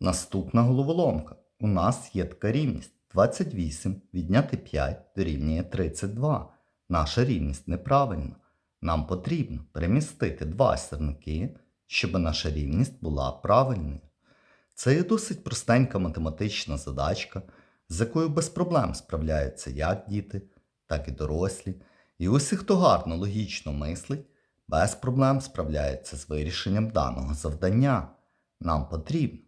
Наступна головоломка. У нас є така рівність 28 відняти 5 дорівнює 32. Наша рівність неправильна. Нам потрібно перемістити два сірники, щоб наша рівність була правильною. Це є досить простенька математична задачка, з якою без проблем справляються як діти, так і дорослі. І усі, хто гарно логічно мислить, без проблем справляється з вирішенням даного завдання. Нам потрібно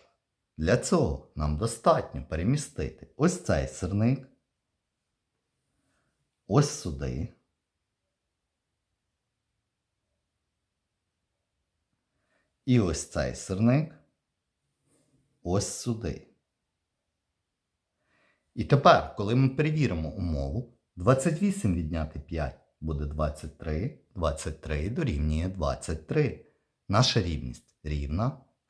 Для цього нам достатньо перемістити ось цей сирник, ось сюди. І ось цей сирник ось сюди. І тепер, коли ми перевіримо умову, 28 відняти 5 буде 23, 23 дорівнює 23. Наша рівність рівна,